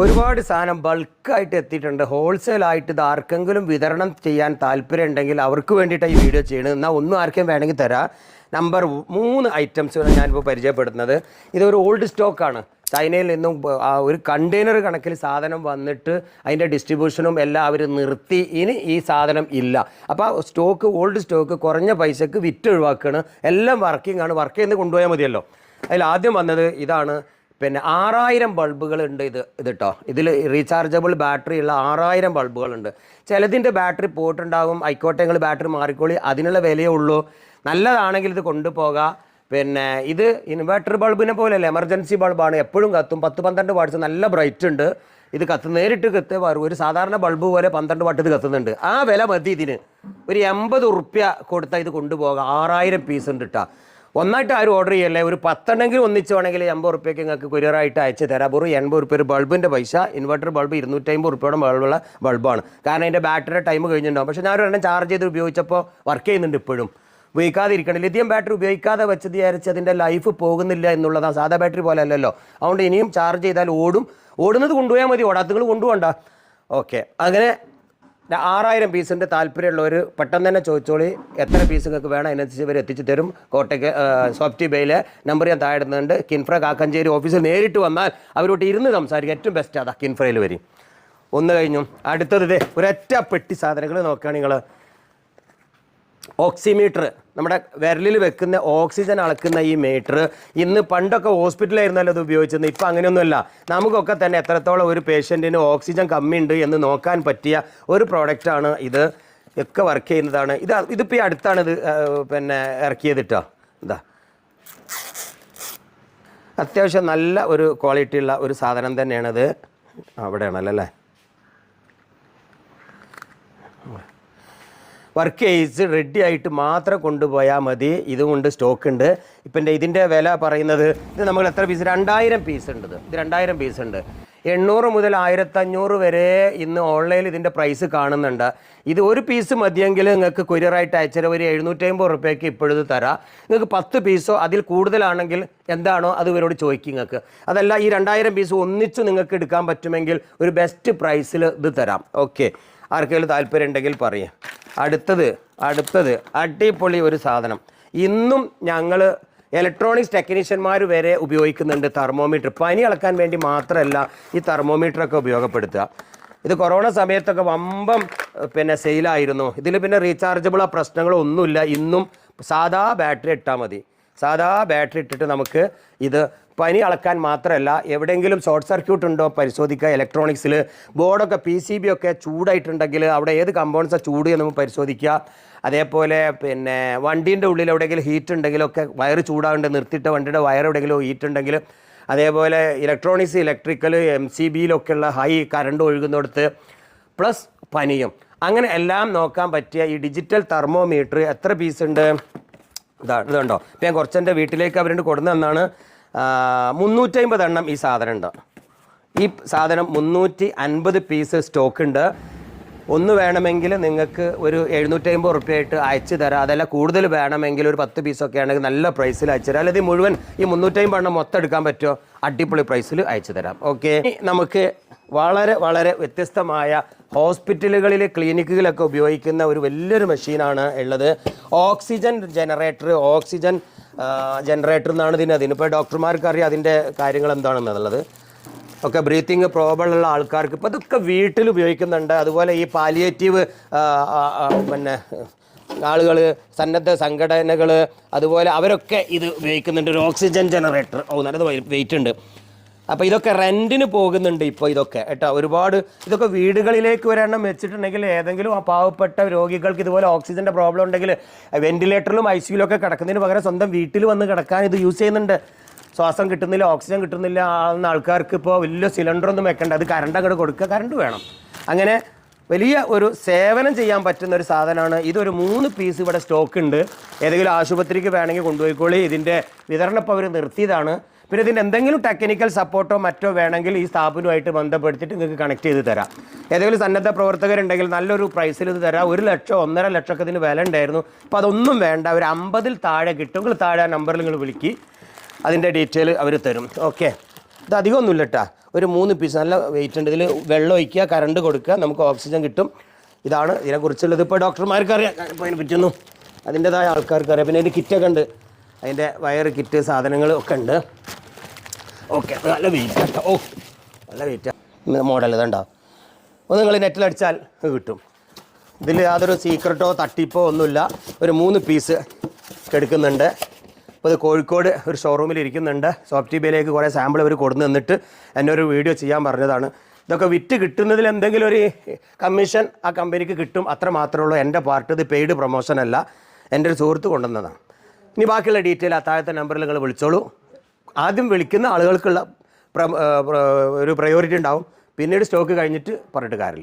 ഒരുപാട് സാധനം ബൾക്കായിട്ട് എത്തിയിട്ടുണ്ട്. ഹോൾസെയിലായിട്ട് ഇത് ആർക്കെങ്കിലും വിതരണം ചെയ്യാൻ താല്പര്യം ഉണ്ടെങ്കിൽ അവർക്ക് വേണ്ടിയിട്ടാണ് ഈ വീഡിയോ ചെയ്യണത്. എന്നാൽ ഒന്നും ആർക്കും വേണമെങ്കിൽ തരാം. നമ്പർ മൂന്ന് ഐറ്റംസ് ഞാനിപ്പോൾ പരിചയപ്പെടുത്തുന്നത്. ഇതൊരു ഓൾഡ് സ്റ്റോക്കാണ് ചൈനയിൽ നിന്നും ഒരു കണ്ടെയ്നർ കണക്കിൽ സാധനം വന്നിട്ട് അതിന്റെ ഡിസ്ട്രിബ്യൂഷനും എല്ലാം അവർ നിർത്തി. ഇനി ഈ സാധനം ഇല്ല. അപ്പോൾ സ്റ്റോക്ക് ഓൾഡ് സ്റ്റോക്ക് കുറഞ്ഞ പൈസക്ക് വിറ്റ് ഒഴിവാക്കുകയാണ് എല്ലാം വർക്കിംഗ് ആണ്. വർക്ക് ചെയ്യുന്നത് കൊണ്ടുപോയാൽ മതിയല്ലോ. അതിൽ ആദ്യം വന്നത് ഇതാണ്. പിന്നെ ആറായിരം ബൾബുകൾ ഉണ്ട് ഇത് ഇത് കേട്ടോ ഇതിൽ റീചാർജബിൾ ബാറ്ററി ഉള്ള ആറായിരം ബൾബുകളുണ്ട്. ചിലതിന്റെ ബാറ്ററി പോയിട്ടുണ്ടാകും ആയിക്കോട്ടെ നിങ്ങൾ ബാറ്ററി മാറിക്കോളി അതിനുള്ള വിലയേ ഉള്ളൂ. നല്ലതാണെങ്കിൽ ഇത് കൊണ്ടുപോകാം. പിന്നെ ഇത് ഇൻവെർട്ടർ ബൾബിനെ പോലെയല്ല എമർജൻസി ബൾബാണ്. എപ്പോഴും കത്തും. പത്ത് പന്ത്രണ്ട് വാട്ട്സ് നല്ല ബ്രൈറ്റ് ഉണ്ട്. ഇത് കത്ത് നേരിട്ട് കത്ത് വരും ഒരു സാധാരണ ബൾബ് പോലെ പന്ത്രണ്ട് വാട്ട് ഇത് കത്തുന്നുണ്ട്. ആ വില മതി ഇതിന്. ഒരു എൺപത് ഉറുപ്യ കൊടുത്താൽ ഇത് കൊണ്ടുപോകാം. ആറായിരം പീസ് ഉണ്ട് കേട്ടോ ഒന്നായിട്ട് ആരും ഓർഡർ ചെയ്യല്ലേ? ഒരു പത്തെണ്ണെങ്കിലും ഒന്നിച്ച് വേണമെങ്കിൽ എൺപത് റുപ്യക്ക് നിങ്ങൾക്ക് കുരിയറായിട്ട് അയച്ച് തരാം. വെറും എൺപത് റുപ്യ ഒരു ബൾബിന്റെ പൈസ. ഇൻവെർട്ടർ ബൾബ് ഇരുന്നൂറ്റമ്പത് റുപ്യയുടെ ബൾബുള്ള ബൾബാണ് കാരണം അതിന്റെ ബാറ്ററി ടൈം കഴിഞ്ഞിട്ടുണ്ടാവും. പക്ഷേ ഞാൻ ഒരെണ്ണം ചാർജ് ചെയ്ത് ഉപയോഗിച്ചപ്പോൾ വർക്ക് ചെയ്യുന്നുണ്ട് ഇപ്പോഴും. ഉപയോഗിക്കാതിരിക്കണം ലിഥിയം ബാറ്ററി ഉപയോഗിക്കാതെ വെച്ചത് വിചാരിച്ച് അതിന്റെ ലൈഫ് പോകുന്നില്ല എന്നുള്ളതാണ് സാധാ ബാറ്ററി പോലെ അല്ലല്ലോ. അതുകൊണ്ട് ഇനിയും ചാർജ് ചെയ്താൽ ഓടും. ഓടുന്നത് കൊണ്ടുപോയാൽ മതി. ഓടാത്തങ്ങൾ കൊണ്ടുപോകണ്ട. ഓക്കെ അങ്ങനെ ആറായിരം പീസിന്റെ താല്പര്യമുള്ളവർ പെട്ടെന്ന് തന്നെ ചോദിച്ചോളി എത്ര പീസ് നിങ്ങൾക്ക് വേണം അതിനനുസരിച്ച് ഇവർ എത്തിച്ചു തരും. കോട്ടയ്ക്ക് സോഫ്റ്റി ബേയിലെ നമ്പർ ഞാൻ താഴെ ഇടുന്നുണ്ട്. കിൻഫ്ര കാക്കഞ്ചേരി ഓഫീസിൽ നേരിട്ട് വന്നാൽ അവരോട്ട് ഇരുന്ന് സംസാരിക്കുക ഏറ്റവും ബെസ്റ്റ് അതാ കിൻഫ്രയിൽ വരും. ഒന്ന് കഴിഞ്ഞു. അടുത്തത് ഇതേ ഒരൊറ്റ പെട്ടി സാധനങ്ങൾ നോക്കുകയാണ് നിങ്ങൾ ഓക്സിമീറ്റർ. നമ്മുടെ വിരലിൽ വെക്കുന്ന ഓക്സിജൻ അളക്കുന്ന ഈ മീറ്റർ ഇന്ന് പണ്ടൊക്കെ ഹോസ്പിറ്റലായിരുന്നല്ലോ അത് ഉപയോഗിച്ചത്. ഇപ്പം അങ്ങനെയൊന്നുമല്ല. നമുക്കൊക്കെ തന്നെ എത്രത്തോളം ഒരു പേഷ്യന്റിന് ഓക്സിജൻ കമ്മിയുണ്ട് എന്ന് നോക്കാൻ പറ്റിയ ഒരു പ്രോഡക്റ്റാണ് ഇത്. ഒക്കെ വർക്ക് ചെയ്യുന്നതാണ്. ഇത് ഇതിപ്പോൾ ഈ അടുത്താണ് ഇത് പിന്നെ ഇറക്കിയത് കേട്ടോ എന്താ അത്യാവശ്യം നല്ല ഒരു ക്വാളിറ്റി ഉള്ള ഒരു സാധനം തന്നെയാണത്. അവിടെയാണല്ലോ? അല്ലേ വർക്ക് ചെയ്ത് റെഡി ആയിട്ട് മാത്രം കൊണ്ടുപോയാൽ മതി. ഇതുകൊണ്ട് സ്റ്റോക്ക് ഉണ്ട്. ഇപ്പം എന്റെ ഇതിന്റെ വില പറയുന്നത് ഇത് നമ്മൾ എത്ര പീസ് രണ്ടായിരം പീസ് ഉണ്ട് ഇത്. രണ്ടായിരം പീസ് ഉണ്ട്. എണ്ണൂറ് മുതൽ ആയിരത്തഞ്ഞൂറ് വരെ ഇന്ന് ഓൺലൈനിൽ ഇതിന്റെ പ്രൈസ് കാണുന്നുണ്ട്. ഇത് ഒരു പീസ് മതിയെങ്കിൽ നിങ്ങൾക്ക് കൊരിയറായിട്ട് അയച്ചാൽ ഒരു എഴുന്നൂറ്റമ്പത് റുപ്യക്ക് ഇപ്പോഴത് തരാം. നിങ്ങൾക്ക് പത്ത് പീസോ അതിൽ കൂടുതലാണെങ്കിൽ എന്താണോ അത് ഇവരോട് ചോദിക്കും നിങ്ങൾക്ക്. അതല്ല ഈ രണ്ടായിരം പീസ് ഒന്നിച്ച് നിങ്ങൾക്ക് എടുക്കാൻ പറ്റുമെങ്കിൽ ഒരു ബെസ്റ്റ് പ്രൈസിൽ ഇത് തരാം. ഓക്കെ ആർക്കെങ്കിലും താല്പര്യം ഉണ്ടെങ്കിൽ പറയാം. അടുത്തത് അടുത്തത് അടിപൊളി ഒരു സാധനം. ഇന്നും ഞങ്ങൾ ഇലക്ട്രോണിക്സ് ടെക്നീഷ്യന്മാർ വരെ ഉപയോഗിക്കുന്നുണ്ട് തെർമോമീറ്റർ പനി അളക്കാൻ വേണ്ടി മാത്രമല്ല ഈ തെർമോമീറ്ററൊക്കെ ഉപയോഗപ്പെടുത്തുക. ഇത് കൊറോണ സമയത്തൊക്കെ വമ്പം പിന്നെ സെയിലായിരുന്നു ഇതിൽ പിന്നെ റീചാർജബിൾ ആ പ്രശ്നങ്ങളോ ഒന്നുമില്ല. ഇന്നും സാധാ ബാറ്ററി ഇട്ടാൽ മതി. സാധാ ബാറ്ററി ഇട്ടിട്ട് നമുക്ക് ഇത് പനി അളക്കാൻ മാത്രമല്ല എവിടെയെങ്കിലും ഷോർട്ട് സർക്യൂട്ട് ഉണ്ടോ പരിശോധിക്കുക. ഇലക്ട്രോണിക്സിൽ ബോർഡൊക്കെ പി സി ബി ഒക്കെ ചൂടായിട്ടുണ്ടെങ്കിൽ അവിടെ ഏത് കമ്പോണൻസാണ് ചൂട് എന്ന് പരിശോധിക്കുക അതേപോലെ പിന്നെ വണ്ടീന്റെ ഉള്ളിൽ എവിടെയെങ്കിലും ഹീറ്റ് ഉണ്ടെങ്കിലൊക്കെ വയറ് ചൂടാകേണ്ടത് നിർത്തിയിട്ട് വണ്ടിയുടെ വയർ എവിടെയെങ്കിലും ഹീറ്റ് ഉണ്ടെങ്കിൽ അതേപോലെ ഇലക്ട്രോണിക്സ് ഇലക്ട്രിക്കൽ എം സി ബിയിലൊക്കെയുള്ള ഹൈ കറണ്ട് ഒഴുകുന്നിടത്ത് പ്ലസ് പനിയും. അങ്ങനെ എല്ലാം നോക്കാൻ പറ്റിയ ഈ ഡിജിറ്റൽ തെർമോമീറ്റർ എത്ര പീസ് ഉണ്ട്? ഇതാ ഇതുണ്ടോ ഇപ്പം ഞാൻ കുറച്ചെന്റെ വീട്ടിലേക്ക് അവരുണ്ട് കൊടുന്നു തന്നാണ്. മുന്നൂറ്റമ്പത് എണ്ണം ഈ സാധനം ഉണ്ട് ഈ സാധനം മുന്നൂറ്റി അൻപത് പീസ് സ്റ്റോക്ക് ഉണ്ട് ഒന്ന് വേണമെങ്കിൽ നിങ്ങൾക്ക് ഒരു എഴുന്നൂറ്റമ്പത് റുപ്യയായിട്ട് അയച്ചു തരാം. അതല്ല കൂടുതൽ വേണമെങ്കിൽ ഒരു പത്ത് പീസൊക്കെ ആണെങ്കിൽ നല്ല പ്രൈസിൽ അയച്ചു തരാം. അല്ലെങ്കിൽ മുഴുവൻ ഈ മുന്നൂറ്റമ്പത് എണ്ണം മൊത്തം എടുക്കാൻ പറ്റുമോ? അടിപൊളി പ്രൈസിൽ അയച്ചു തരാം. ഓക്കെ? നമുക്ക് വളരെ വളരെ വ്യത്യസ്തമായ ഹോസ്പിറ്റലുകളിലെ ക്ലിനിക്കുകളൊക്കെ ഉപയോഗിക്കുന്ന ഒരു വലിയൊരു മെഷീനാണ് ഉള്ളത്. ഓക്സിജൻ ജനറേറ്റർ ഓക്സിജൻ ജനറേറ്റർ എന്നാണ് ഇതിന് അതിനിപ്പോൾ ഡോക്ടർമാർക്ക് അറിയാം അതിന്റെ കാര്യങ്ങൾ എന്താണെന്നുള്ളത് ഒക്കെ ബ്രീത്തിങ് പ്രോബ്ലമുള്ള ആൾക്കാർക്ക് ഇപ്പോൾ ഇതൊക്കെ വീട്ടിൽ ഉപയോഗിക്കുന്നുണ്ട്. അതുപോലെ ഈ പാലിയേറ്റീവ് പിന്നെ ആളുകൾ സന്നദ്ധ സംഘടനകൾ അതുപോലെ അവരൊക്കെ ഇത് ഉപയോഗിക്കുന്നുണ്ട്. ഒരു ഓക്സിജൻ ജനറേറ്റർ ഓ നല്ലത് വെയിറ്റ് ഉണ്ട്. അപ്പോൾ ഇതൊക്കെ റെന്റിന് പോകുന്നുണ്ട് ഇപ്പോൾ ഇതൊക്കെ കേട്ടോ? ഒരുപാട് ഇതൊക്കെ വീടുകളിലേക്ക് ഒരെണ്ണം വെച്ചിട്ടുണ്ടെങ്കിൽ ഏതെങ്കിലും ആ പാവപ്പെട്ട രോഗികൾക്ക് ഇതുപോലെ ഓക്സിജന്റെ പ്രോബ്ലം ഉണ്ടെങ്കിൽ വെന്റിലേറ്ററിലും ഐ സിയിലൊക്കെ കിടക്കുന്നതിന് പകരം സ്വന്തം വീട്ടിൽ വന്ന് കിടക്കാൻ ഇത് യൂസ് ചെയ്യുന്നുണ്ട്. ശ്വാസം കിട്ടുന്നില്ല ഓക്സിജൻ കിട്ടുന്നില്ല ആവുന്ന ആൾക്കാർക്ക് ഇപ്പോൾ വലിയ സിലിണ്ടറൊന്നും വെക്കേണ്ട. അത് കറണ്ട് അങ്ങോട്ട് കൊടുക്കുക കറണ്ട് വേണം. അങ്ങനെ വലിയ ഒരു സേവനം ചെയ്യാൻ പറ്റുന്ന ഒരു സാധനമാണ്. ഇതൊരു മൂന്ന് പീസ് ഇവിടെ സ്റ്റോക്ക് ഉണ്ട്. ഏതെങ്കിലും ആശുപത്രിക്ക് വേണമെങ്കിൽ കൊണ്ടുപോയിക്കോളി. ഇതിന്റെ വിതരണം അവർ നിർത്തിയതാണ്. പിന്നെ ഇതിന്റെ എന്തെങ്കിലും ടെക്നിക്കൽ സപ്പോർട്ടോ മറ്റോ വേണമെങ്കിൽ ഈ സ്ഥാപനവുമായിട്ട് ബന്ധപ്പെടുത്തിയിട്ട് നിങ്ങൾക്ക് കണക്ട് ചെയ്ത് തരാം. ഏതെങ്കിലും സന്നദ്ധ പ്രവർത്തകരുണ്ടെങ്കിൽ നല്ലൊരു പ്രൈസിൽ ഇത് തരാം. ഒരു ലക്ഷം ഒന്നര ലക്ഷമൊക്കെ ഇതിന് വില ഉണ്ടായിരുന്നു. അപ്പോൾ അതൊന്നും വേണ്ട. ഒരു അമ്പതിൽ താഴെ കിട്ടും. നിങ്ങൾ താഴെ ആ നമ്പറിൽ നിങ്ങൾ വിളിക്കി. അതിന്റെ ഡീറ്റെയിൽ അവർ തരും. ഓക്കെ ഇത് അധികമൊന്നുമില്ല കേട്ടാ ഒരു മൂന്ന് പീസ് നല്ല വെയിറ്റ് ഉണ്ട്. ഇതിൽ വെള്ളം ഒഴിക്കുക കറണ്ട് കൊടുക്കുക നമുക്ക് ഓക്സിജൻ കിട്ടും. ഇതാണ് ഇതിനെക്കുറിച്ചുള്ളത്. ഇപ്പോൾ ഡോക്ടർമാർക്ക് അറിയാം ഇപ്പോൾ അതിനെ പറ്റുന്നു അതിന്റെതായ ആൾക്കാർക്ക് അറിയാം പിന്നെ അതിന്റെ കിറ്റൊക്കെ ഉണ്ട്. അതിന്റെ വയർ കിറ്റ് സാധനങ്ങൾ ഒക്കെ ഉണ്ട്. ഓക്കെ നല്ല വെയിറ്റ് കേട്ടോ ഓ നല്ല വെയിറ്റ് ഇങ്ങനെ മോഡൽ ഇതുണ്ടോ? ഒന്ന് നിങ്ങൾ നെറ്റിലടിച്ചാൽ കിട്ടും. ഇതിൽ യാതൊരു സീക്രട്ടോ തട്ടിപ്പോ ഒന്നുമില്ല. ഒരു മൂന്ന് പീസ് എടുക്കുന്നുണ്ട്. അപ്പോൾ ഇത് കോഴിക്കോട് ഒരു ഷോറൂമിൽ ഇരിക്കുന്നുണ്ട്. സോഫ്റ്റ് ബേയിലേക്ക് കുറേ സാമ്പിൾ അവർ കൊടുന്ന് തന്നിട്ട് എന്നെ ഒരു വീഡിയോ ചെയ്യാൻ പറഞ്ഞതാണ്. ഇതൊക്കെ വിറ്റ് കിട്ടുന്നതിൽ എന്തെങ്കിലും ഒരു കമ്മീഷൻ ആ കമ്പനിക്ക് കിട്ടും. അത്ര മാത്രമേ ഉള്ളൂ. എന്റെ പാർട്ട് ഇത് പെയ്ഡ് പ്രൊമോഷൻ അല്ല. എന്റെ ഒരു സുഹൃത്ത് കൊണ്ടുവന്നതാണ്. ഇനി ബാക്കിയുള്ള ഡീറ്റെയിൽ ആ താഴത്തെ നമ്പറിൽ നിങ്ങൾ വിളിച്ചോളൂ. ആദ്യം വിളിക്കുന്ന ആളുകൾക്കുള്ള ഒരു പ്രയോറിറ്റി ഉണ്ടാവും. പിന്നീട് സ്റ്റോക്ക് കഴിഞ്ഞിട്ട് പറഞ്ഞിട്ട് കാര്യമില്ല.